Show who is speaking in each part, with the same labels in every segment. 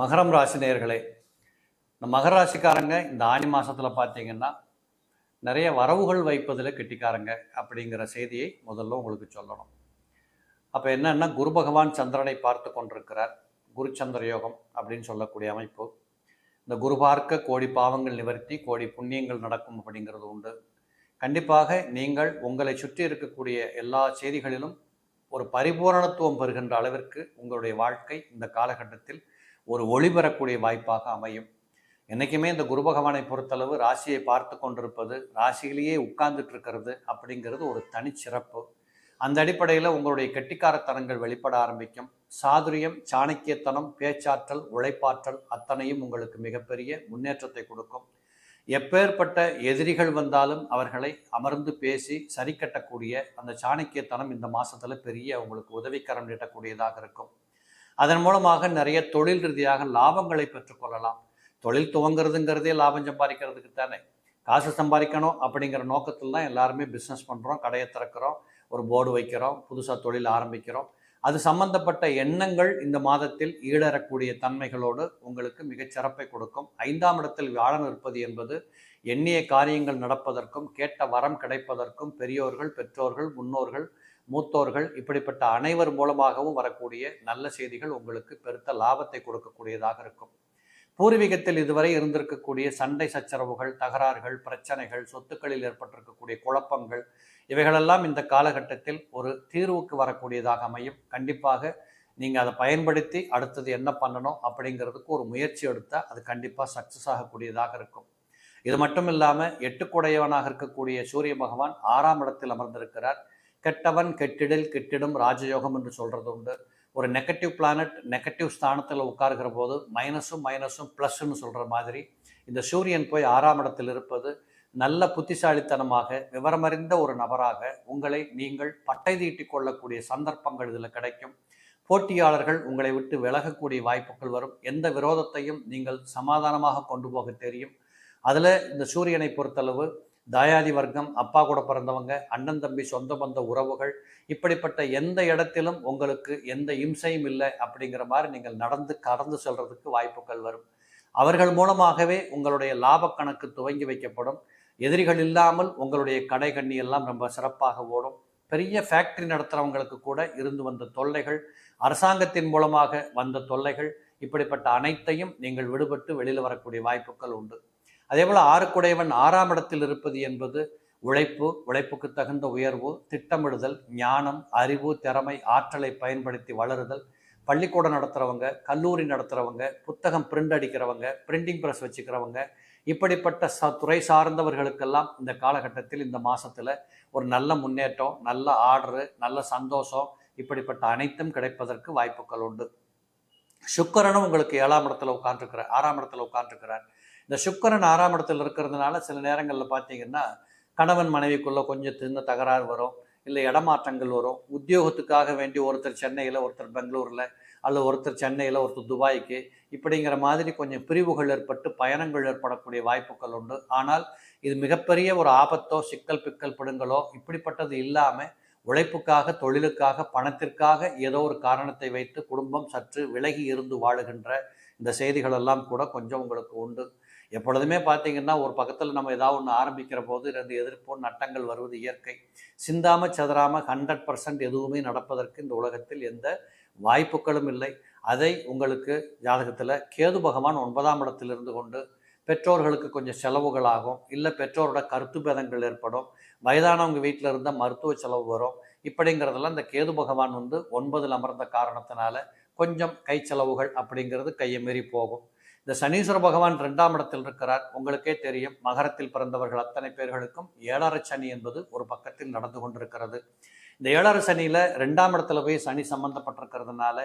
Speaker 1: மகரம் ராசி நேர்களே இந்த மகர ராசிக்காரங்க இந்த ஆணி மாசத்துல பார்த்தீங்கன்னா நிறைய வரவுகள் வைப்பதில் கெட்டிக்காரங்க அப்படிங்கிற செய்தியை முதல்ல உங்களுக்கு சொல்லணும். அப்போ என்னன்னா குரு பகவான் சந்திரனை பார்த்து கொண்டிருக்கிறார். குரு சந்திர யோகம் அப்படின்னு சொல்லக்கூடிய அமைப்பு. இந்த குரு பார்க்க கோடி பாவங்கள் நிவர்த்தி கோடி புண்ணியங்கள் நடக்கும் அப்படிங்கிறது உண்டு. கண்டிப்பாக நீங்கள் உங்களை சுற்றி இருக்கக்கூடிய எல்லா செய்திகளிலும் ஒரு பரிபூரணத்துவம் பெறுகின்ற அளவிற்கு உங்களுடைய வாழ்க்கை இந்த காலகட்டத்தில் ஒரு ஒளி பெறக்கூடிய வாய்ப்பாக அமையும். என்றைக்குமே இந்த குரு பகவானை பொறுத்தளவு ராசியை பார்த்து கொண்டிருப்பது ராசியிலேயே உட்கார்ந்துட்டு இருக்கிறது அப்படிங்கிறது ஒரு தனிச்சிறப்பு. அந்த அடிப்படையில் உங்களுடைய கெட்டிக்காரத்தனங்கள் வெளிப்பட ஆரம்பிக்கும். சாதுரியம் சாணக்கியத்தனம் பேச்சாற்றல் உழைப்பாற்றல் அத்தனையும் உங்களுக்கு மிகப்பெரிய முன்னேற்றத்தை கொடுக்கும். எப்பேற்பட்ட எதிரிகள் வந்தாலும் அவர்களை அமர்ந்து பேசி சரி கட்டக்கூடிய அந்த சாணக்கியத்தனம் இந்த மாதத்தில் பெரிய உங்களுக்கு உதவிக்கரம் நீட்டக்கூடியதாக இருக்கும். அதன் மூலமாக நிறைய தொழில் ரீதியாக லாபங்களை பெற்றுக்கொள்ளலாம் தொழில் துவங்குறதுங்கிறதே லாபம் சம்பாதிக்கிறதுக்கு தானே. காசு சம்பாதிக்கணும் அப்படிங்கிற நோக்கத்தில் தான் எல்லாருமே பிஸ்னஸ் பண்ணுறோம் கடையை திறக்கிறோம் ஒரு போர்டு வைக்கிறோம் புதுசாக தொழில் ஆரம்பிக்கிறோம். அது சம்பந்தப்பட்ட எண்ணங்கள் இந்த மாதத்தில் ஈழறக்கூடிய தன்மைகளோடு உங்களுக்கு மிகச் சிறப்பை கொடுக்கும். ஐந்தாம் இடத்தில் வியாழன் இருப்பது என்பது எண்ணிய காரியங்கள் நடப்பதற்கும் கேட்ட வரம் கிடைப்பதற்கும் பெரியோர்கள் பெற்றோர்கள் முன்னோர்கள் மூத்தோர்கள் இப்படிப்பட்ட அனைவர் மூலமாகவும் வரக்கூடிய நல்ல செய்திகள் உங்களுக்கு பெருத்த லாபத்தை கொடுக்கக்கூடியதாக இருக்கும். பூர்வீகத்தில் இதுவரை இருந்திருக்கக்கூடிய சண்டை சச்சரவுகள் தகராறுகள் பிரச்சனைகள் சொத்துக்களில் ஏற்பட்டிருக்கக்கூடிய குழப்பங்கள் இவைகளெல்லாம் இந்த காலகட்டத்தில் ஒரு தீர்வுக்கு வரக்கூடியதாக அமையும். கண்டிப்பாக நீங்கள் அதை பயன்படுத்தி அடுத்தது என்ன பண்ணணும் அப்படிங்கிறதுக்கு ஒரு முயற்சி எடுத்தால் அது கண்டிப்பாக சக்ஸஸ் ஆகக்கூடியதாக இருக்கும். இது மட்டும் இல்லாமல் எட்டுக்குடையவனாக இருக்கக்கூடிய சூரிய பகவான் ஆறாம் இடத்தில் அமர்ந்திருக்கிறார். கெட்டவன் கெட்டிடில் கெட்டிடும் ராஜயோகம் என்று சொல்கிறது உண்டு. ஒரு நெகட்டிவ் பிளானட் நெகட்டிவ் ஸ்தானத்தில் உட்காருகிற போது மைனஸும் மைனஸும் ப்ளஸ்ன்னு சொல்கிற மாதிரி இந்த சூரியன் போய் ஆறாம் இடத்தில் இருப்பது நல்ல புத்திசாலித்தனமாக விவரமறிந்த ஒரு நபராக உங்களை நீங்கள் பட்டை தீட்டிக் கொள்ளக்கூடிய சந்தர்ப்பங்கள் இதில் கிடைக்கும். போட்டியாளர்கள் உங்களை விட்டு விலகக்கூடிய வாய்ப்புகள் வரும். எந்த விரோதத்தையும் நீங்கள் சமாதானமாக கொண்டு போக தெரியும். அதில் இந்த சூரியனை பொறுத்தளவு தாயாதி வர்க்கம் அப்பா கூட பிறந்தவங்க அண்ணன் தம்பி சொந்த பந்த உறவுகள் இப்படிப்பட்ட எந்த இடத்திலும் உங்களுக்கு எந்த இம்சையும் இல்லை அப்படிங்கிற மாதிரி நீங்கள் நடந்து கடந்து செல்றதுக்கு வாய்ப்புகள் வரும். அவர்கள் மூலமாகவே உங்களுடைய லாபக்கணக்கு கணக்கு துவங்கி வைக்கப்படும். எதிரிகள் இல்லாமல் உங்களுடைய கடை கண்ணி எல்லாம் ரொம்ப சிறப்பாக ஓடும். பெரிய ஃபேக்டரி நடத்துகிறவங்களுக்கு கூட இருந்து வந்த தொல்லைகள் அரசாங்கத்தின் மூலமாக வந்த தொல்லைகள் இப்படிப்பட்ட அனைத்தையும் நீங்கள் விடுபட்டு வெளியில் வரக்கூடிய வாய்ப்புகள் உண்டு. அதே போல் ஆறுக்குடையவன் ஆறாம் இடத்தில் இருப்பது என்பது உழைப்பு உழைப்புக்கு தகுந்த உயர்வு திட்டமிடுதல் ஞானம் அறிவு திறமை ஆற்றலை பயன்படுத்தி வளருதல். பள்ளிக்கூடம் நடத்துகிறவங்க கல்லூரி நடத்துகிறவங்க புத்தகம் பிரிண்ட் அடிக்கிறவங்க பிரிண்டிங் ப்ரெஸ் வச்சுக்கிறவங்க இப்படிப்பட்ட ச துறை சார்ந்தவர்களுக்கெல்லாம் இந்த காலகட்டத்தில் இந்த மாதத்தில் ஒரு நல்ல முன்னேற்றம் நல்ல ஆர்டரு நல்ல சந்தோஷம் இப்படிப்பட்ட அனைத்தும் கிடைப்பதற்கு வாய்ப்புகள் உண்டு. சுக்கரனும் உங்களுக்கு ஏழாம் இடத்துல உட்காந்துருக்கிறார் ஆறாம் இடத்துல உட்காந்துருக்கிறார் இந்த சுக்கரன் ஆறாம் இடத்துல இருக்கிறதுனால சில நேரங்களில் பார்த்தீங்கன்னா கணவன் மனைவிக்குள்ள கொஞ்சம் சின்ன தகராறு வரும் இல்லை இடமாற்றங்கள் வரும். உத்தியோகத்துக்காக வேண்டி ஒருத்தர் சென்னையில் ஒருத்தர் பெங்களூரில் அல்லது ஒருத்தர் சென்னையில் ஒருத்தர் துபாய்க்கு இப்படிங்கிற மாதிரி கொஞ்சம் பிரிவுகள் ஏற்பட்டு பயணங்கள் ஏற்படக்கூடிய வாய்ப்புகள் உண்டு. ஆனால் இது மிகப்பெரிய ஒரு ஆபத்தோ சிக்கல் பிக்கல் படுங்களோ இப்படிப்பட்டது இல்லாமல் உழைப்புக்காக தொழிலுக்காக பணத்திற்காக ஏதோ ஒரு காரணத்தை வைத்து குடும்பம் சற்று விலகி இருந்து வாழுகின்ற இந்த செய்திகளெல்லாம் கூட கொஞ்சம் உங்களுக்கு உண்டு. எப்பொழுதுமே பார்த்தீங்கன்னா ஒரு பக்கத்தில் நம்ம ஏதாவது ஒன்று ஆரம்பிக்கிற போது ரெண்டு எதிர்ப்போ நட்டங்கள் வருவது இயற்கை. சிந்தாம சதுராம ஹண்ட்ரட் பர்சன்ட் எதுவுமே நடப்பதற்கு இந்த உலகத்தில் எந்த வாய்ப்புகளும் இல்லை. அதை உங்களுக்கு ஜாதகத்தில் கேது பகவான் ஒன்பதாம் இடத்தில் இருந்து கொண்டு பெற்றோர்களுக்கு கொஞ்சம் செலவுகளாகும். இல்லை பெற்றோரோட கருத்து பேதங்கள் ஏற்படும். வயதானவங்க வீட்டில் இருந்தால் மருத்துவ செலவு வரும். இப்படிங்கிறதெல்லாம் இந்த கேது பகவான் வந்து ஒன்பதில் அமர்ந்த காரணத்தினால கொஞ்சம் கை செலவுகள் அப்படிங்கிறது கையை மீறி போகும். இந்த சனீஸ்வர பகவான் ரெண்டாம் இடத்தில் இருக்கிறார். உங்களுக்கே தெரியும். மகரத்தில் பிறந்தவர்கள் அத்தனை பேர்களுக்கும் ஏழரை சனி என்பது ஒரு பக்கத்தில் நடந்து கொண்டிருக்கிறது. இந்த ஏழரை சனியில் ரெண்டாம் இடத்துல போய் சனி சம்மந்தப்பட்டிருக்கிறதுனால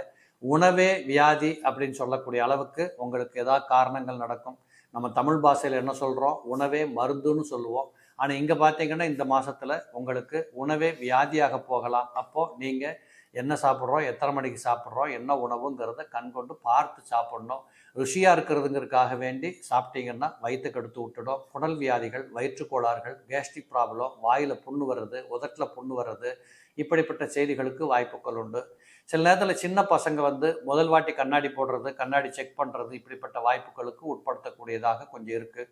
Speaker 1: உணவே வியாதி அப்படின்னு சொல்லக்கூடிய அளவுக்கு உங்களுக்கு ஏதாவது காரணங்கள் நடக்கும். நம்ம தமிழ் பாஷையில் என்ன சொல்கிறோம் உணவே மருந்துன்னு சொல்லுவோம். ஆனால் இங்கே பார்த்தீங்கன்னா இந்த மாதத்தில் உங்களுக்கு உணவே வியாதியாக போகலாம். அப்போது நீங்கள் என்ன சாப்பிட்றோம் எத்தனை மணிக்கு சாப்பிட்றோம் என்ன உணவுங்கிறத கண்கொண்டு பார்த்து சாப்பிட்ணும். ருசியாக இருக்கிறதுங்கிறதுக்காக வேண்டி சாப்பிட்டீங்கன்னா வயிற்றுக்கு கெடுத்து விட்டுடும். குடல் வியாதிகள் வயிற்றுக்கோளாறுகள் கேஸ்ட்ரிக் ப்ராப்ளம் வாயில் புண்ணு வர்றது உதட்டில் புண்ணு வர்றது இப்படிப்பட்ட செய்திகளுக்கு வாய்ப்புகள் உண்டு. சில நேரத்தில் சின்ன பசங்க வந்து முதல் வாட்டி கண்ணாடி போடுறது கண்ணாடி செக் பண்ணுறது இப்படிப்பட்ட வாய்ப்புகளுக்கு உட்படுத்தக்கூடியதாக கொஞ்சம் இருக்குது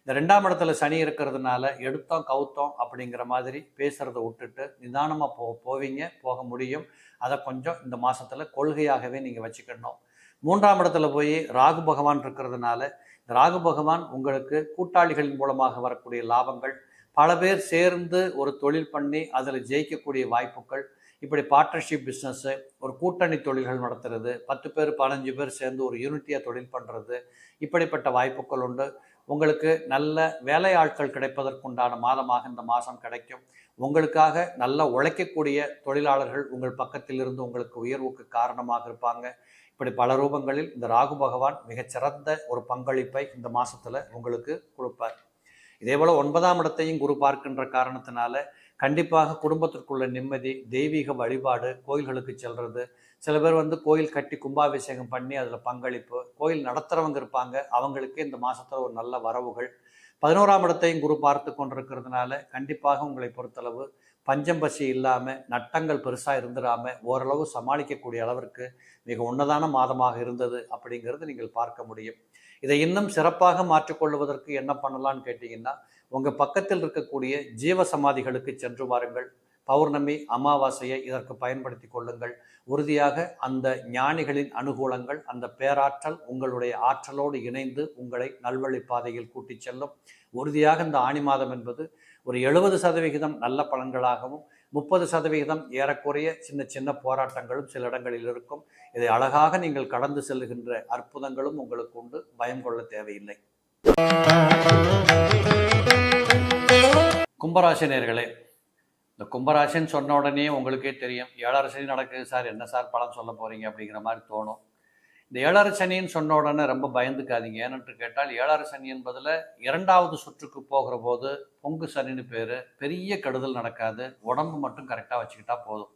Speaker 1: இந்த ரெண்டாம் இடத்துல சனி இருக்கிறதுனால எடுத்தோம் கவுத்தோம் அப்படிங்கிற மாதிரி பேசுகிறத விட்டுட்டு நிதானமாக போ போவீங்க போக முடியும். அதை கொஞ்சம் இந்த மாதத்தில் கொள்கையாகவே நீங்கள் வச்சுக்கணும். மூன்றாம் இடத்துல போய் ராகு பகவான் இருக்கிறதுனால இந்த ராகு பகவான் உங்களுக்கு கூட்டாளிகளின் மூலமாக வரக்கூடிய லாபங்கள் பல பேர் சேர்ந்து ஒரு தொழில் பண்ணி அதில் ஜெயிக்கக்கூடிய வாய்ப்புகள் இப்படி பார்ட்னர்ஷிப் பிஸ்னஸ்ஸு ஒரு கூட்டணி தொழில்கள் நடத்துறது பத்து பேர் பதினஞ்சு பேர் சேர்ந்து ஒரு யூனிட்டியாக தொழில் பண்ணுறது இப்படிப்பட்ட வாய்ப்புகள் உண்டு. உங்களுக்கு நல்ல வேலையாட்கள் கிடைப்பதற்குண்டான மாதமாக இந்த மாதம் கிடைக்கும். உங்களுக்காக நல்ல உழைக்கக்கூடிய தொழிலாளர்கள் உங்கள் பக்கத்தில் இருந்து உங்களுக்கு உயர்வுக்கு காரணமாக இருப்பாங்க. இப்படி பல ரூபங்களில் இந்த ராகு பகவான் மிகச்சிறந்த ஒரு பங்களிப்பை இந்த மாதத்தில் உங்களுக்கு கொடுப்பார். இதேபோல் ஒன்பதாம் இடத்தையும் குரு பார்க்கின்ற காரணத்தினால கண்டிப்பாக குடும்பத்திற்குள்ள நிம்மதி தெய்வீக வழிபாடு கோயில்களுக்கு செல்றது சில பேர் வந்து கோயில் கட்டி கும்பாபிஷேகம் பண்ணி அதில் பங்களிப்பு கோயில் நடத்துகிறவங்க இருப்பாங்க. அவங்களுக்கு இந்த மாதத்தில் ஒரு நல்ல வரவுகள். பதினோராம் இடத்தையும் குரு பார்த்து கொண்டிருக்கிறதுனால கண்டிப்பாக உங்களை பொறுத்தளவு பஞ்சம் பசி இல்லாமல் நட்டங்கள் பெருசாக இருந்துடாமல் ஓரளவு சமாளிக்கக்கூடிய அளவிற்கு மிக உன்னதான மாதமாக இருந்தது அப்படிங்கிறது நீங்கள் பார்க்க முடியும். இதை இன்னும் சிறப்பாக மாற்றிக்கொள்வதற்கு என்ன பண்ணலாம்னு கேட்டிங்கன்னா உங்கள் பக்கத்தில் இருக்கக்கூடிய ஜீவ சமாதிகளுக்கு சென்று வாருங்கள். பௌர்ணமி அமாவாசையை இதற்கு பயன்படுத்தி கொள்ளுங்கள். உறுதியாக அந்த ஞானிகளின் அனுகூலங்கள் அந்த பேராற்றல் உங்களுடைய ஆற்றலோடு இணைந்து உங்களை நல்வழி பாதையில் கூட்டிச் செல்லும். உறுதியாக இந்த ஆணி மாதம் என்பது ஒரு எழுபது சதவிகிதம் நல்ல பலன்களாகவும் முப்பது சதவிகிதம் ஏறக்குறைய சின்ன சின்ன போராட்டங்களும் சில இடங்களில் இருக்கும். இதை அழகாக நீங்கள் கடந்து செல்லுகின்ற அற்புதங்களும் உங்களுக்கு உண்டு. பயம் கொள்ள தேவையில்லை. கும்பராசி நேர்களே இந்த கும்பராசின்னு சொன்ன உடனே உங்களுக்கே தெரியும் ஏழரை சனி நடக்குது சார் என்ன சார் பலன் சொல்ல போகிறீங்க அப்படிங்கிற மாதிரி தோணும். இந்த ஏழரை சனின்னு சொன்ன உடனே ரொம்ப பயந்துக்காதீங்க. ஏனென்று கேட்டால் ஏழரை சனி என்பதில் இரண்டாவது சுற்றுக்கு போகிற போது பொங்கு சனின்னு பேர் பெரிய கெடுதல் நடக்காது. உடம்பு மட்டும் கரெக்டாக வச்சுக்கிட்டா போதும்.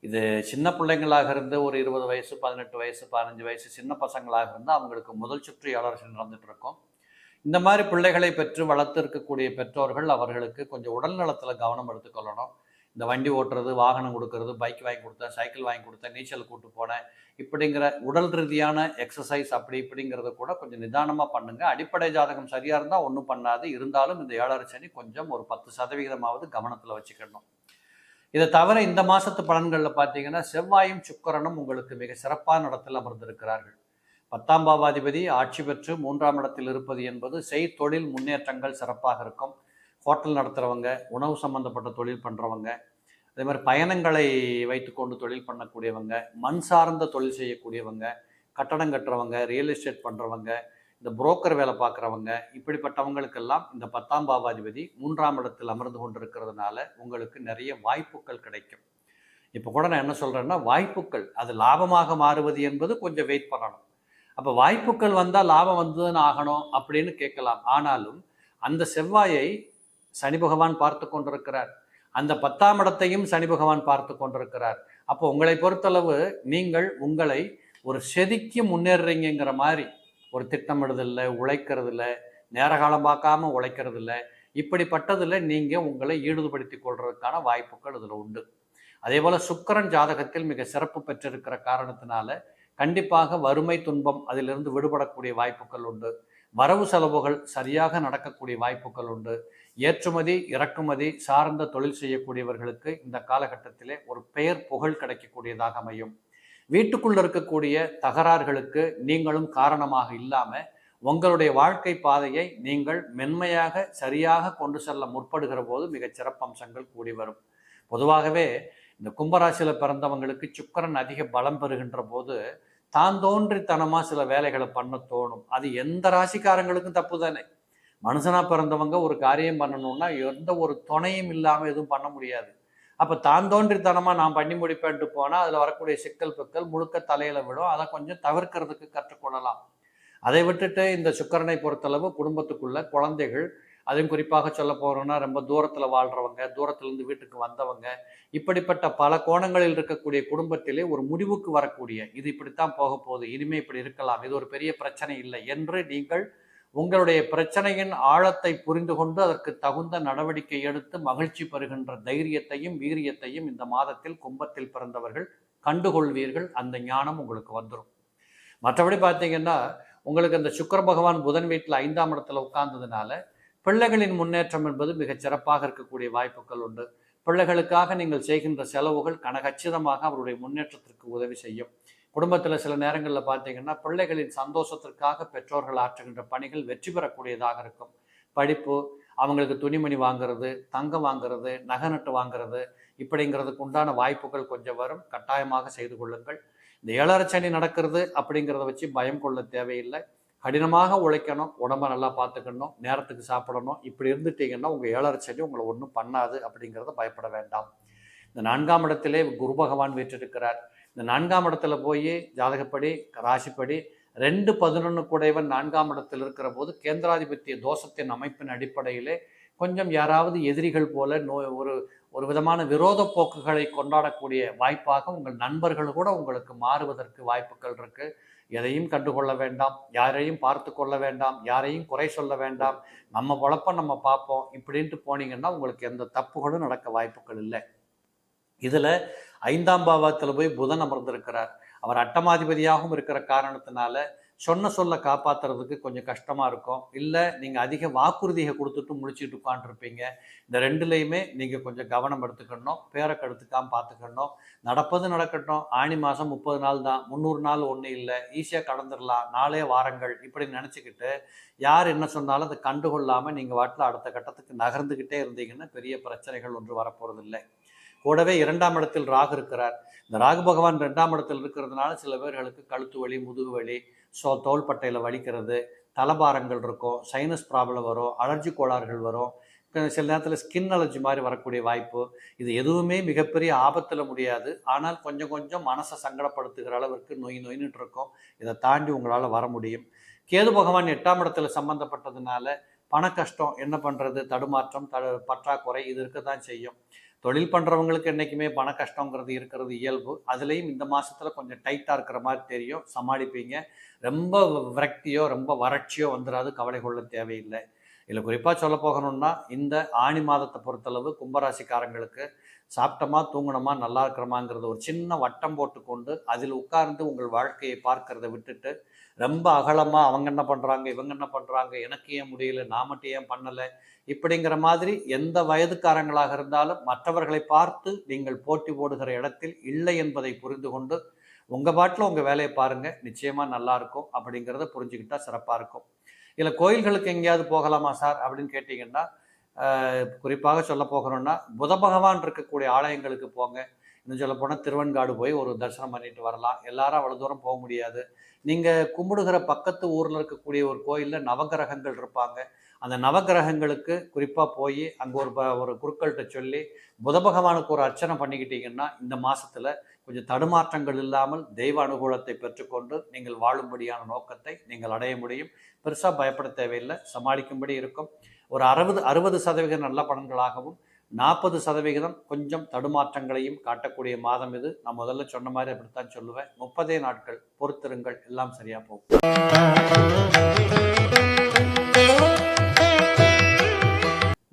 Speaker 1: இது சின்ன பிள்ளைங்களாக இருந்து ஒரு இருபது வயசு பதினெட்டு வயசு பதினஞ்சு வயசு சின்ன பசங்களாக இருந்து அவங்களுக்கு முதல் சுற்று ஏழரை சனி இருக்கும். இந்த மாதிரி பிள்ளைகளை பெற்று வளர்த்து இருக்கக்கூடிய பெற்றோர்கள் அவர்களுக்கு கொஞ்சம் உடல் நலத்தில் கவனம் எடுத்துக்கொள்ளணும் இந்த வண்டி ஓட்டுறது வாகனம் கொடுக்கறது பைக் வாங்கி கொடுத்தேன் சைக்கிள் வாங்கி கொடுத்தேன் நீச்சல் கூட்டு போனேன். இப்படிங்கிற உடல் ரீதியான எக்ஸசைஸ் அப்படி இப்படிங்கிறத கூட கொஞ்சம் நிதானமாக பண்ணுங்க. அடிப்படை ஜாதகம் சரியாக இருந்தால் ஒன்றும் பண்ணாது. இருந்தாலும் இந்த ஏழரை சனி கொஞ்சம் ஒரு பத்து சதவிகிதமாவது கவனத்தில் வச்சுக்கணும். இதை தவிர இந்த மாதத்து பலன்களில் பார்த்தீங்கன்னா செவ்வாயும் சுக்கரனும் உங்களுக்கு மிக சிறப்பான இடத்தில் அமர்ந்திருக்கிறார்கள். பத்தாம் பாவாதிபதி ஆட்சி பெற்று மூன்றாம் இடத்தில் இருப்பது என்பது செய்தொழில் முன்னேற்றங்கள் சிறப்பாக இருக்கும். ஹோட்டல் நடத்துகிறவங்க உணவு சம்பந்தப்பட்ட தொழில் பண்ணுறவங்க அதே மாதிரி பயணங்களை வைத்துக்கொண்டு தொழில் பண்ணக்கூடியவங்க மண் சார்ந்த தொழில் செய்யக்கூடியவங்க கட்டடம் கட்டுறவங்க ரியல் எஸ்டேட் பண்ணுறவங்க இந்த புரோக்கர் வேலை பார்க்குறவங்க இப்படிப்பட்டவங்களுக்கெல்லாம் இந்த பத்தாம் பாவாதிபதி மூன்றாம் இடத்தில் அமர்ந்து கொண்டிருக்கிறதுனால உங்களுக்கு நிறைய வாய்ப்புகள் கிடைக்கும். இப்போ கூட நான் என்ன சொல்கிறேன்னா வாய்ப்புகள் அது லாபமாக மாறுவது என்பது கொஞ்சம் வெயிட் பண்ணணும். அப்போ வாய்ப்புகள் வந்தால் லாபம் வந்துதான் ஆகணும் அப்படின்னு கேட்கலாம். ஆனாலும் அந்த செவ்வாயை சனி பகவான் பார்த்து கொண்டிருக்கிறார். அந்த பத்தாம் இடத்தையும் சனி பகவான் பார்த்து கொண்டிருக்கிறார். அப்போ உங்களை பொறுத்தளவு நீங்கள் உங்களை ஒரு செதுக்கி முன்னேறுறீங்கிற மாதிரி ஒரு திட்டமிடுதல்ல உழைக்கிறதுல நேர நேரகாலம் பார்க்காம உழைக்கிறதில்ல இப்படிப்பட்டதில் நீங்கள் உங்களை ஈடுபடுத்தி கொள்றதுக்கான வாய்ப்புகள் இதில் உண்டு. அதே போல் சுக்கரன் ஜாதகத்தில் மிக சிறப்பு பெற்றிருக்கிற காரணத்தினால கண்டிப்பாக வறுமை துன்பம் அதிலிருந்து விடுபடக்கூடிய வாய்ப்புகள் உண்டு. வரவு செலவுகள் சரியாக நடக்கக்கூடிய வாய்ப்புகள் உண்டு. ஏற்றுமதி இறக்குமதி சார்ந்த தொழில் செய்யக்கூடியவர்களுக்கு இந்த காலகட்டத்திலே ஒரு பெயர் புகழ் கிடைக்கக்கூடியதாக அமையும். வீட்டுக்குள்ள இருக்கக்கூடிய தகராறுகளுக்கு நீங்களும் காரணமாக இல்லாமல் உங்களுடைய வாழ்க்கை பாதையை நீங்கள் மென்மையாக சரியாக கொண்டு செல்ல முற்படுகிற போது மிகச் சிறப்பம்சங்கள் கூடி வரும். பொதுவாகவே இந்த கும்பராசியில் பிறந்தவங்களுக்கு சுக்கரன் அதிக பலம் பெறுகின்ற போது தான் தோன்றித்தனமாக சில வேலைகளை பண்ண தோணும். அது எந்த ராசிக்காரங்களுக்கும் தப்பு தானே மனுஷனாக பிறந்தவங்க ஒரு காரியம் பண்ணணும்னா எந்த ஒரு துணையும் இல்லாமல் எதுவும் பண்ண முடியாது. அப்போ தான் தோன்றித்தனமாக நான் பண்ணி முடிப்பேன்ட்டு போனால் அதில் வரக்கூடிய சிக்கல் பிக்கல் முழுக்க தலையில் விடும் அதை கொஞ்சம் தவிர்க்கிறதுக்கு கற்றுக்கொள்ளலாம். அதை விட்டுட்டு இந்த சுக்கரனை பொறுத்தளவு குடும்பத்துக்குள்ள குழந்தைகள் அதுவும் குறிப்பாக சொல்ல போகிறோம்னா ரொம்ப தூரத்தில் வாழ்கிறவங்க தூரத்துலேருந்து வீட்டுக்கு வந்தவங்க இப்படிப்பட்ட பல கோணங்களில் இருக்கக்கூடிய குடும்பத்திலே ஒரு முடிவுக்கு வரக்கூடிய இது இப்படித்தான் போக போகுது இனிமே இப்படி இருக்கலாம் இது ஒரு பெரிய பிரச்சனை இல்லை என்று நீங்கள் உங்களுடைய பிரச்சனையின் ஆழத்தை புரிந்து கொண்டு அதற்கு தகுந்த நடவடிக்கை எடுத்து மகிழ்ச்சி பெறுகின்ற தைரியத்தையும் வீரியத்தையும் இந்த மாதத்தில் கும்பத்தில் பிறந்தவர்கள் கண்டுகொள்வீர்கள் அந்த ஞானம் உங்களுக்கு வந்துடும் மற்றபடி பார்த்தீங்கன்னா உங்களுக்கு அந்த சுக்கர பகவான் புதன் வீட்டில் ஐந்தாம் இடத்துல உட்கார்ந்ததுனால பிள்ளைகளின் முன்னேற்றம் என்பது மிகச் சிறப்பாக இருக்கக்கூடிய வாய்ப்புகள் உண்டு. பிள்ளைகளுக்காக நீங்கள் செய்கின்ற செலவுகள் கனகச்சிதமாக அவருடைய முன்னேற்றத்திற்கு உதவி செய்யும். குடும்பத்தில் சில நேரங்களில் பார்த்தீங்கன்னா பிள்ளைகளின் சந்தோஷத்திற்காக பெற்றோர்கள் ஆற்றுகின்ற பணிகள் வெற்றி பெறக்கூடியதாக இருக்கும். படிப்பு அவங்களுக்கு துணிமணி வாங்குறது தங்கம் வாங்குறது நகை நட்டு வாங்குறது இப்படிங்கிறதுக்கு உண்டான வாய்ப்புகள் கொஞ்சம் வரும். கட்டாயமாக செய்து கொள்ளுங்கள். இந்த ஏழரை சனி நடக்கிறது அப்படிங்கிறத வச்சு பயம் கொள்ள தேவையில்லை. கடினமாக உழைக்கணும் உடம்ப நல்லா பார்த்துக்கணும் நேரத்துக்கு சாப்பிடணும். இப்படி இருந்துட்டீங்கன்னா உங்கள் ஏழரை சனி உங்களை ஒன்றும் பண்ணாது அப்படிங்கிறத பயப்பட வேண்டாம். இந்த நான்காம் இடத்திலே குரு பகவான் வீற்றிருக்கிறார். இந்த நான்காம் இடத்துல போய் ஜாதகப்படி ராசிப்படி ரெண்டு பதினொன்று கூடையவன் நான்காம் இடத்தில் இருக்கிற போது கேந்திராதிபத்திய தோஷத்தின் அமைப்பின் அடிப்படையிலே கொஞ்சம் யாராவது எதிரிகள் போல நோய் ஒரு ஒரு விதமான விரோத போக்குகளை கொண்டாடக்கூடிய வாய்ப்பாக உங்கள் நண்பர்கள் கூட உங்களுக்கு மாறுவதற்கு வாய்ப்புகள் இருக்குது எதையும் கண்டுகொள்ள வேண்டாம் யாரையும் பார்த்து கொள்ள வேண்டாம் யாரையும் குறை சொல்ல வேண்டாம். நம்ம பொழப்ப நம்ம பார்ப்போம். இப்படின்ட்டு போனீங்கன்னா உங்களுக்கு எந்த தப்புகளும் நடக்க வாய்ப்புகள் இல்லை. இதில் ஐந்தாம் பாவத்தில் போய் புதன் அமர்ந்திருக்கிறார். அவர் அட்டமாதிபதியாகவும் இருக்கிற காரணத்தினால சொன்ன சொல்ல காப்பாத்துறதுக்கு கொஞ்சம் கஷ்டமாக இருக்கும். இல்லை நீங்கள் அதிக வாக்குறுதியை கொடுத்துட்டு முடிச்சுட்டு உட்காந்துருப்பீங்க இந்த ரெண்டுலேயுமே நீங்கள் கொஞ்சம் கவனம் எடுத்துக்கணும். பேரை கெடுத்துக்காம பார்த்துக்கணும் நடப்பது நடக்கட்டும். ஆணி மாதம் முப்பது நாள் தான். முந்நூறு நாள் ஒன்றும் இல்லை. ஈஸியாக கடந்துடலாம் நாளே வாரங்கள் இப்படி நினச்சிக்கிட்டு யார் என்ன சொன்னாலும் அதை கண்டுகொள்ளாமல் நீங்கள் வாட்டில் அடுத்த கட்டத்துக்கு நகர்ந்துக்கிட்டே இருந்தீங்கன்னா பெரிய பிரச்சனைகள் ஒன்று வரப்போறது இல்லை கூடவே இரண்டாம் இடத்தில் ராகு இருக்கிறார். இந்த ராகு பகவான் ரெண்டாம் இடத்தில் இருக்கிறதுனால சில பேர்களுக்கு கழுத்து வலி முதுகு வலி ஸோ தோள்பட்டையில் வலிக்கிறது தலபாரங்கள் இருக்கும் சைனஸ் ப்ராப்ளம் வரும் அலர்ஜி கோளாறுகள் வரும். சில நேரத்தில் ஸ்கின் அலர்ஜி மாதிரி வரக்கூடிய வாய்ப்பு. இது எதுவுமே மிகப்பெரிய ஆபத்தில் முடியாது. ஆனால் கொஞ்சம் கொஞ்சம் மனசை சங்கடப்படுத்துகிற அளவிற்கு நொய் நொயின்னுட்டு இருக்கும் இதை தாண்டி உங்களால் வர முடியும். கேது பகவான் எட்டாம் இடத்துல சம்மந்தப்பட்டதுனால பண கஷ்டம் என்ன பண்ணுறது தடுமாற்றம் த பற்றாக்குறை இது இருக்க தான் செய்யும். தொழில் பண்ணுறவங்களுக்கு என்றைக்குமே பண கஷ்டங்கிறது இருக்கிறது இயல்பு. அதுலேயும் இந்த மாதத்தில் கொஞ்சம் டைட்டாக இருக்கிற மாதிரி தெரியும். சமாளிப்பீங்க. ரொம்ப விரக்தியோ ரொம்ப வறட்சியோ வந்துடாது கவலை கொள்ள தேவையில்லை. இதில் குறிப்பாக சொல்ல போகணும்னா இந்த ஆணி மாதத்தை பொறுத்தளவு கும்பராசிக்காரங்களுக்கு சாப்பிட்டோமா தூங்கணுமா நல்லா இருக்கிறோமாங்கிறது ஒரு சின்ன வட்டம் போட்டுக்கொண்டு அதில் உட்கார்ந்து உங்கள் வாழ்க்கையை பார்க்கறத விட்டுட்டு ரொம்ப அகலமாக அவங்க என்ன பண்ணுறாங்க இவங்க என்ன பண்ணுறாங்க எனக்கு ஏன் முடியல நான் மட்டும் ஏன் பண்ணலை? இப்படிங்கிற மாதிரி எந்த வயதுக்காரங்களாக இருந்தாலும் மற்றவர்களை பார்த்து நீங்கள் போட்டி போடுகிற இடத்தில் இல்லை என்பதை புரிந்து கொண்டு உங்கள் பாட்டில் உங்கள் வேலையை பாருங்கள் நிச்சயமாக நல்லாயிருக்கும் அப்படிங்கிறத புரிஞ்சுக்கிட்டால் சிறப்பாக இருக்கும். இல்லை கோயில்களுக்கு எங்கேயாவது போகலாமா சார் அப்படின்னு கேட்டிங்கன்னா குறிப்பாக சொல்ல போகிறோன்னா புத பகவான் இருக்கக்கூடிய ஆலயங்களுக்கு போங்க. இன்னும் சொல்ல போனால் திருவன்காடு போய் ஒரு தரிசனம் பண்ணிட்டு வரலாம். எல்லாரும் அவ்வளோ தூரம் போக முடியாது. நீங்கள் கும்பிடுகிற பக்கத்து ஊரில் இருக்கக்கூடிய ஒரு கோயிலில் நவகிரகங்கள் இருப்பாங்க. அந்த நவகிரகங்களுக்கு குறிப்பாக போய் அங்கே ஒரு ப ஒரு குருக்கள்கிட்ட சொல்லி புத பகவானுக்கு ஒரு அர்ச்சனை பண்ணிக்கிட்டீங்கன்னா இந்த மாதத்தில் கொஞ்சம் தடுமாற்றங்கள் இல்லாமல் தெய்வ அனுகூலத்தை பெற்றுக்கொண்டு நீங்கள் வாழும்படியான நோக்கத்தை நீங்கள் அடைய முடியும். பெருசாக பயப்பட தேவையில்லை. சமாளிக்கும்படி இருக்கும். ஒரு அறுபது அறுபது சதவீதம் நல்ல பலன்களாகவும் நாற்பது சதவிகிதம் கொஞ்சம் தடுமாற்றங்களையும் காட்டக்கூடிய மாதம் இது. நான் முதல்ல சொன்ன மாதிரி அப்படித்தான் சொல்லுவேன். முப்பதே நாட்கள் பொறுத்திருங்கள். எல்லாம் சரியா போகும்.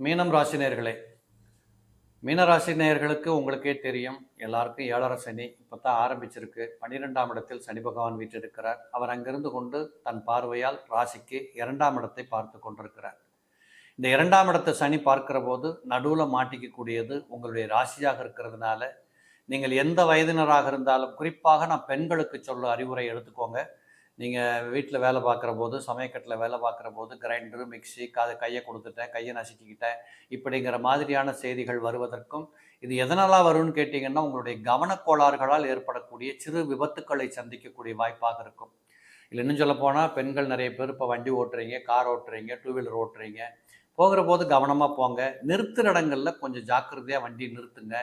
Speaker 1: மீனம் ராசி நேர்களே மீனராசி நேயர்களுக்கு உங்களுக்கே தெரியும். எல்லாருக்கும் ஏழரை சனி இப்போ தான் ஆரம்பிச்சிருக்கு. பன்னிரெண்டாம் இடத்தில் சனி பகவான் வீற்றிருக்கிறார். அவர் அங்கிருந்து கொண்டு தன் பார்வையால் ராசிக்கு இரண்டாம் இடத்தை பார்த்து கொண்டிருக்கிறார். இந்த இரண்டாம் இடத்தை சனி பார்க்கிற போது நடுவில் மாட்டிக்கக்கூடியது உங்களுடைய ராசியாக இருக்கிறதுனால நீங்கள் எந்த வயதினராக இருந்தாலும் குறிப்பாக நான் பெண்களுக்கு சொல்ல அறிவுரை எடுத்துக்கோங்க. நீங்கள் வீட்டில் வேலை பார்க்குற போது சமயக்கட்டில் வேலை பார்க்குற போது கிரைண்டரு மிக்சி காது கையை கொடுத்துட்டேன் கையை நசுக்கிக்கிட்டேன் இப்படிங்கிற மாதிரியான செய்திகள் வருவதற்கும் இது எதனால் வரும்னு கேட்டிங்கன்னா உங்களுடைய கவனக்கோளாறுகளால் ஏற்படக்கூடிய சிறு விபத்துக்களை சந்திக்கக்கூடிய வாய்ப்பாக இருக்கும். இல்லை இன்னும் சொல்ல போனால் பெண்கள் நிறைய பேர் இப்போ வண்டி ஓட்டுறீங்க கார் ஓட்டுறீங்க டூ வீலர் ஓட்டுறீங்க போகிற போது கவனமாக போங்க. நிறுத்துற இடங்களில் கொஞ்சம் ஜாக்கிரதையாக வண்டி நிறுத்துங்க.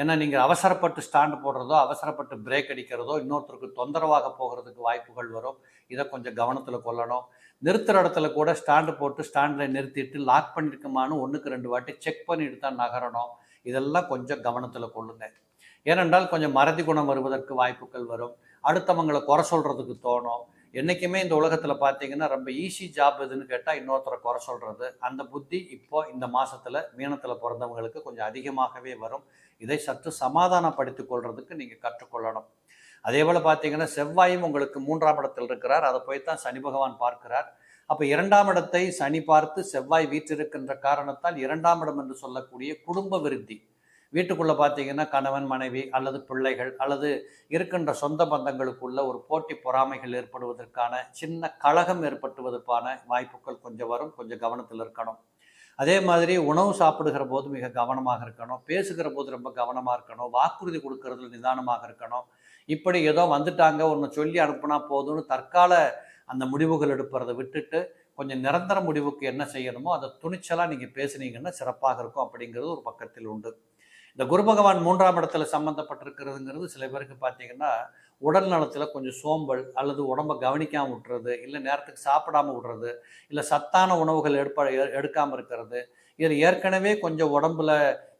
Speaker 1: ஏன்னா நீங்கள் அவசரப்பட்டு ஸ்டாண்டு போடுறதோ அவசரப்பட்டு பிரேக் அடிக்கிறதோ இன்னொருத்தருக்கு தொந்தரவாக போகிறதுக்கு வாய்ப்புகள் வரும். இதை கொஞ்சம் கவனத்தில் கொள்ளணும். நிறுத்துற இடத்துல கூட ஸ்டாண்டு போட்டு ஸ்டாண்டில் நிறுத்திட்டு லாக் பண்ணியிருக்குமான்னு ஒன்றுக்கு ரெண்டு வாட்டி செக் பண்ணிட்டு தான் நகரணும். இதெல்லாம் கொஞ்சம் கவனத்தில் கொள்ளுங்க. ஏனென்றால் கொஞ்சம் மறதி குணம் வருவதற்கு வாய்ப்புகள் வரும். அடுத்தவங்களை குறை சொல்கிறதுக்கு தோணும். என்றைக்குமே இந்த உலகத்தில் பார்த்தீங்கன்னா ரொம்ப ஈஸி ஜாப் எதுன்னு கேட்டால் இன்னொருத்தரை குறை சொல்கிறது அந்த புத்தி இப்போ இந்த மாதத்தில் மீனத்தில் பிறந்தவங்களுக்கு கொஞ்சம் அதிகமாகவே வரும். இதை சற்று சமாதானப்படுத்திக் கொள்றதுக்கு நீங்கள் கற்றுக்கொள்ளணும். அதே போல் பார்த்தீங்கன்னா செவ்வாயும் உங்களுக்கு மூன்றாம் இடத்தில் இருக்கிறார். அதை போய் தான் சனி பகவான் பார்க்கிறார். அப்போ இரண்டாம் இடத்தை சனி பார்த்து செவ்வாய் வீற்றிருக்கின்ற காரணத்தால் இரண்டாம் இடம் என்று சொல்லக்கூடிய குடும்ப விருத்தி வீட்டுக்குள்ளே பார்த்தீங்கன்னா கணவன் மனைவி அல்லது பிள்ளைகள் அல்லது இருக்கின்ற சொந்த பந்தங்களுக்குள்ள ஒரு போட்டி பொறாமைகள் ஏற்படுவதற்கான சின்ன கழகம் ஏற்பட்டுவதற்கான வாய்ப்புகள் கொஞ்சம் வரும் கொஞ்சம் கவனத்தில் இருக்கணும். அதே மாதிரி உணவு சாப்பிடுகிற போது மிக கவனமாக இருக்கணும் பேசுகிற போது ரொம்ப கவனமாக இருக்கணும் வாக்குறுதி கொடுக்கறதுல நிதானமாக இருக்கணும். இப்படி ஏதோ வந்துட்டாங்க ஒன்று சொல்லி அனுப்புனா போதும்னு தற்கால அந்த முடிவுகள் எடுப்பதை விட்டுட்டு கொஞ்சம் நிரந்தர முடிவுக்கு என்ன செய்யணுமோ அதை துணிச்சலாக நீங்கள் பேசுனீங்கன்னா சிறப்பாக இருக்கும் அப்படிங்கிறது ஒரு பக்கத்தில் உண்டு. இந்த குரு பகவான் மூன்றாம் இடத்துல சம்மந்தப்பட்டிருக்கிறதுங்கிறது சில பேருக்கு பார்த்தீங்கன்னா உடல் நலத்தில் கொஞ்சம் சோம்பல் அல்லது உடம்பை கவனிக்காமல் விட்டுறது இல்லை நேரத்துக்கு சாப்பிடாம விடுறது இல்லை சத்தான உணவுகள் எடுப்ப எடுக்காமல் இருக்கிறது. இது ஏற்கனவே கொஞ்சம் உடம்புல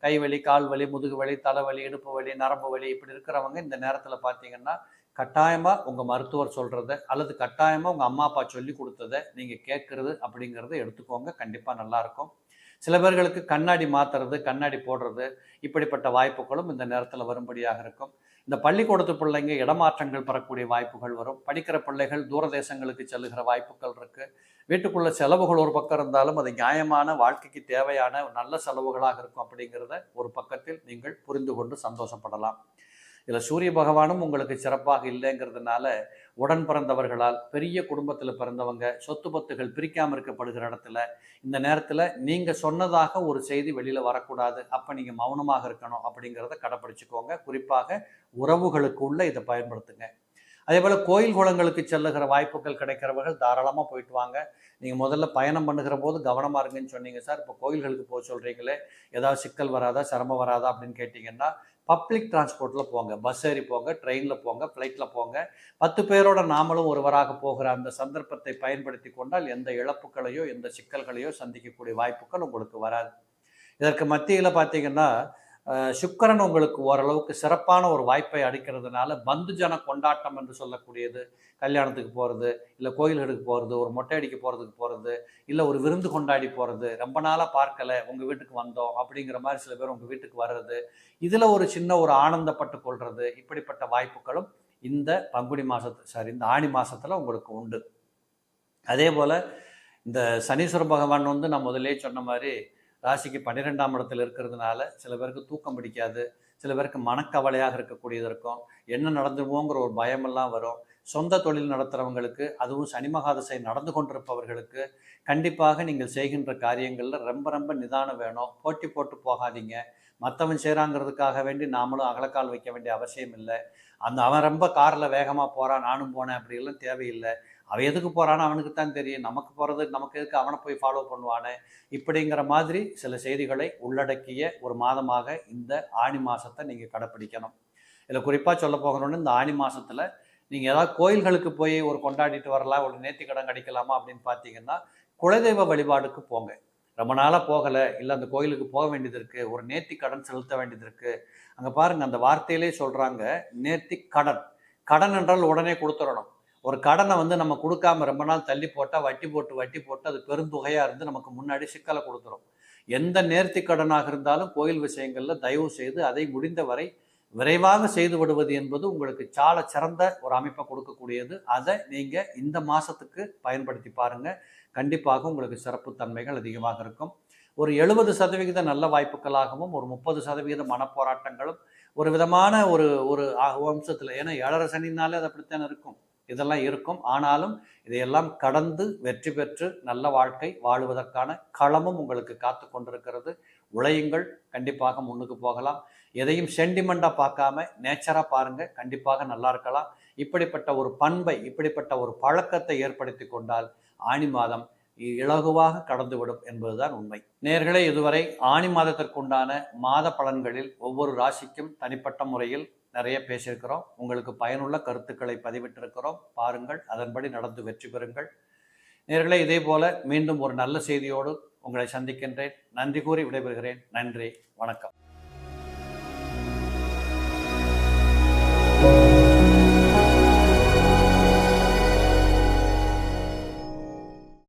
Speaker 1: கை வலி கால் வலி முதுகு வலி தலைவலி இடுப்பு வலி நரம்பு வலி இப்படி இருக்கிறவங்க இந்த நேரத்தில் பார்த்தீங்கன்னா கட்டாயமாக உங்கள் மருத்துவர் சொல்கிறத அல்லது கட்டாயமாக உங்கள் அம்மா அப்பா சொல்லி கொடுத்ததை நீங்கள் கேட்குறது அப்படிங்கிறத எடுத்துக்கோங்க. கண்டிப்பாக நல்லாயிருக்கும் சில பேர்களுக்கு கண்ணாடி மாற்றுறது கண்ணாடி போடுறது இப்படிப்பட்ட வாய்ப்புகளும் இந்த நேரத்தில் வரும்படியாக இருக்கும். இந்த பள்ளிக்கூடத்து பிள்ளைங்க இடமாற்றங்கள் பெறக்கூடிய வாய்ப்புகள் வரும். படிக்கிற பிள்ளைகள் தூரதேசங்களுக்கு செல்லுகிற வாய்ப்புகள் இருக்குது வீட்டுக்குள்ள செலவுகள் ஒரு பக்கம் இருந்தாலும் அது நியாயமான வாழ்க்கைக்கு தேவையான நல்ல செலவுகளாக இருக்கும் அப்படிங்கிறத ஒரு பக்கத்தில் நீங்கள் புரிந்து கொண்டு சந்தோஷப்படலாம். இதில் சூரிய பகவானும் உங்களுக்கு சிறப்பாக இல்லைங்கிறதுனால உடன் பிறந்தவர்களால் பெரிய குடும்பத்தில் பிறந்தவங்க சொத்து பத்துகள் பிரிக்காமல் இருக்கப்படுகிற இடத்துல இந்த நேரத்தில் நீங்கள் சொன்னதாக ஒரு செய்தி வெளியில் வரக்கூடாது. அப்போ நீங்கள் மௌனமாக இருக்கணும் அப்படிங்கிறத கடைப்பிடிச்சிக்கோங்க. குறிப்பாக உறவுகளுக்குள்ளே இதை பயன்படுத்துங்க. அதே போல் கோயில் குளங்களுக்கு செல்லுகிற வாய்ப்புகள் கிடைக்கிறவர்கள் தாராளமாக போயிட்டு வாங்க. நீங்கள் முதல்ல பயணம் பண்ணுகிற போது கவனமாக இருங்கன்னு சொன்னீங்க சார். இப்போ கோயில்களுக்கு போக சொல்கிறீங்களே ஏதாவது சிக்கல் வராதா? சிரமம் வராதா? அப்படின்னு கேட்டிங்கன்னா பப்ளிக் டிரான்ஸ்போர்ட்டில் போங்க. பஸ் ஏறி போங்க ட்ரெயினில் போங்க ஃப்ளைட்டில் போங்க. பத்து பேரோட நாமளும் ஒருவராக போகிற அந்த சந்தர்ப்பத்தை பயன்படுத்தி கொண்டால் எந்த இழப்புகளையோ எந்த சிக்கல்களையோ சந்திக்கக்கூடிய வாய்ப்புகள் உங்களுக்கு வராது. இதற்கு மத்தியில் பார்த்தீங்கன்னா சுக்கரன் உங்களுக்கு ஓரளவுக்கு சிறப்பான ஒரு வாய்ப்பை அளிக்கிறதுனால பந்துஜன கொண்டாட்டம் என்று சொல்லக்கூடியது. கல்யாணத்துக்கு போகிறது இல்லை கோயில்களுக்கு போகிறது ஒரு மொட்டை அடிக்க போகிறதுக்கு போகிறது இல்லை ஒரு விருந்து கொண்டாடி போகிறது ரொம்ப நாளாக பார்க்கலை உங்கள் வீட்டுக்கு வந்தோம் அப்படிங்கிற மாதிரி சில பேர் உங்கள் வீட்டுக்கு வர்றது. இதில் ஒரு சின்ன ஒரு ஆனந்தப்பட்டு கொள்வது இப்படிப்பட்ட வாய்ப்புகளும் இந்த பங்குனி மாதத்து சாரி இந்த ஆணி மாதத்தில் உங்களுக்கு உண்டு. அதே போல் இந்த சனீஸ்வர பகவான் வந்து நான் முதலே சொன்ன மாதிரி ராசிக்கு பன்னிரெண்டாம் இடத்துல இருக்கிறதுனால சில பேருக்கு தூக்கம் பிடிக்காது சில பேருக்கு மனக்கவலையாக இருக்கக்கூடியது இருக்கும். என்ன நடந்துருவோங்கிற ஒரு பயமெல்லாம் வரும். சொந்த தொழில் நடத்துகிறவங்களுக்கு அதுவும் சனி மகாதசை நடந்து கொண்டிருப்பவர்களுக்கு கண்டிப்பாக நீங்கள் செய்கின்ற காரியங்களில் ரொம்ப ரொம்ப நிதானம் வேணும். போட்டி போட்டு போகாதீங்க. மற்றவன் செய்கிறாங்கிறதுக்காக வேண்டி நாமளும் அகலக்கால் வைக்க வேண்டிய அவசியம் இல்லை. அந்த அவன் ரொம்ப காரில் வேகமாக போகிறான் நானும் போனேன் அப்படிலாம் தேவையில்லை. அவன் எதுக்கு போகிறான்னு அவனுக்கு தான் தெரியும். நமக்கு போகிறது நமக்கு எதுக்கு அவனை போய் ஃபாலோ பண்ணுவானே? இப்படிங்கிற மாதிரி சில செய்திகளை உள்ளடக்கிய ஒரு மாதமாக இந்த ஆணி மாதத்தை நீங்கள் கடைப்பிடிக்கணும். இதில் குறிப்பாக சொல்ல போகணும்னு இந்த ஆணி மாதத்தில் நீங்கள் ஏதாவது கோயில்களுக்கு போய் ஒரு கொண்டாடிட்டு வரலாம் ஒரு நேர்த்தி கடன் கிடைக்கலாமா அப்படின்னு பார்த்தீங்கன்னா குலதெய்வ வழிபாடுக்கு போங்க. ரொம்ப நாளாக போகலை. இல்லை அந்த கோயிலுக்கு போக வேண்டியது இருக்குது ஒரு நேர்த்தி கடன் செலுத்த வேண்டியது இருக்குது அங்கே பாருங்கள் அந்த வார்த்தையிலே சொல்கிறாங்க நேர்த்தி கடன். கடன் என்றால் உடனே கொடுத்துடணும். ஒரு கடனை வந்து நம்ம கொடுக்காம ரொம்ப நாள் தள்ளி போட்டால் வட்டி போட்டு வட்டி போட்டு அது பெருந்தொகையாக இருந்து நமக்கு முன்னாடி சிக்கலை கொடுத்துரும். எந்த நேர்த்தி கடனாக இருந்தாலும் கோயில் விஷயங்களில் தயவு செய்து அதை முடிந்தவரை விரைவாக செய்து விடுவது என்பது உங்களுக்கு சால சிறந்த ஒரு அமைப்பை கொடுக்கக்கூடியது. அதை நீங்கள் இந்த மாதத்துக்கு பயன்படுத்தி பாருங்கள் கண்டிப்பாக உங்களுக்கு சிறப்பு தன்மைகள் அதிகமாக இருக்கும். ஒரு எழுபது சதவிகித நல்ல வாய்ப்புகளாகவும் ஒரு முப்பது சதவிகித மனப்போராட்டங்களும் ஒரு விதமான ஒரு ஒரு வம்சத்தில் ஏன்னா ஏழரை சனினாலே அது அப்படித்தானே இருக்கும். இதெல்லாம் இருக்கும். ஆனாலும் இதையெல்லாம் கடந்து வெற்றி பெற்று நல்ல வாழ்க்கை வாழுவதற்கான களமும் உங்களுக்கு காத்து கொண்டிருக்கிறது. உழையுங்கள். கண்டிப்பாக முன்னுக்கு போகலாம். எதையும் சென்டிமெண்ட்டாக பார்க்காம நேச்சராக பாருங்கள் கண்டிப்பாக நல்லா இருக்கலாம். இப்படிப்பட்ட ஒரு பண்பை இப்படிப்பட்ட ஒரு பழக்கத்தை ஏற்படுத்தி கொண்டால் ஆணி மாதம் இலகுவாக கடந்துவிடும் என்பதுதான் உண்மை. நேர்களே இதுவரை ஆணி மாதத்திற்குண்டான மாத பலன்களில் ஒவ்வொரு ராசிக்கும் தனிப்பட்ட முறையில் நிறைய பேசியிருக்கிறோம். உங்களுக்கு பயனுள்ள கருத்துக்களை பதிவிட்டிருக்கிறோம். பாருங்கள் அதன்படி நடந்து வெற்றி பெறுங்கள். நேர்களே இதே போல மீண்டும் ஒரு நல்ல செய்தியோடு உங்களை சந்திக்கின்றேன். நன்றி கூறி விடைபெறுகிறேன். நன்றி வணக்கம்.